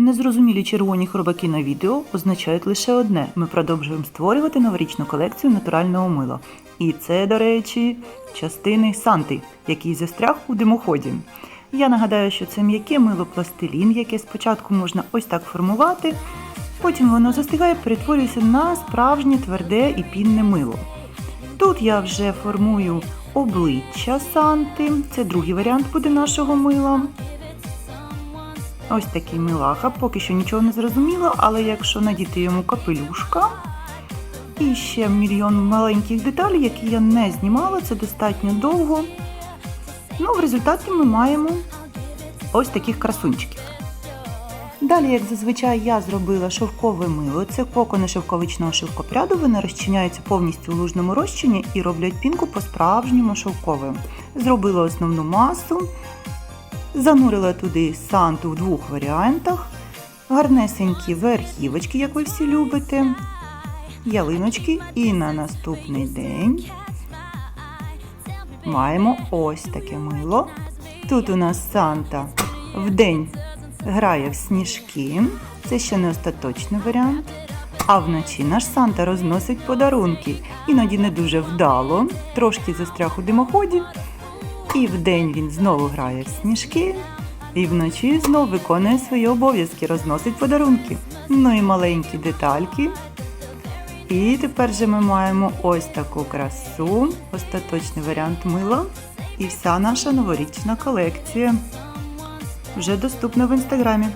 Незрозумілі червоні хробаки на відео означають лише одне: ми продовжуємо створювати новорічну колекцію натурального мила. І це, до речі, частини Санти, який застряг у димоході. Я нагадаю, що це м'яке мило пластилін, яке спочатку можна ось так формувати, потім воно застигає, перетворюється на справжнє тверде і пінне мило. Тут я вже формую обличчя Санти, це другий варіант буде нашого мила. Ось такий милаха, поки що нічого не зрозуміло, але якщо надіти йому капелюшка і ще мільйон маленьких деталей, які я не знімала, це достатньо довго. Ну, в результаті ми маємо ось таких красунчиків. Далі, як зазвичай, я зробила шовкове мило. Це кокони шовковичного шовкопряду. Вони розчиняються повністю у лужному розчині і роблять пінку по-справжньому шовковим. Зробила основну масу, занурила туди санту в двох варіантах, гарнесенькі верхівочки, як ви всі любите, ялиночки. І на наступний день маємо ось таке мило. Тут у нас Санта вдень грає в сніжки. Це ще не остаточний варіант. А вночі наш Санта розносить подарунки. Іноді не дуже вдало, трошки застряг у димоході. І вдень він знову грає в сніжки, і вночі знову виконує свої обов'язки, розносить подарунки. Ну і маленькі детальки. І тепер же ми маємо ось таку красу, остаточний варіант мила. І вся наша новорічна колекція вже доступна в інстаграмі.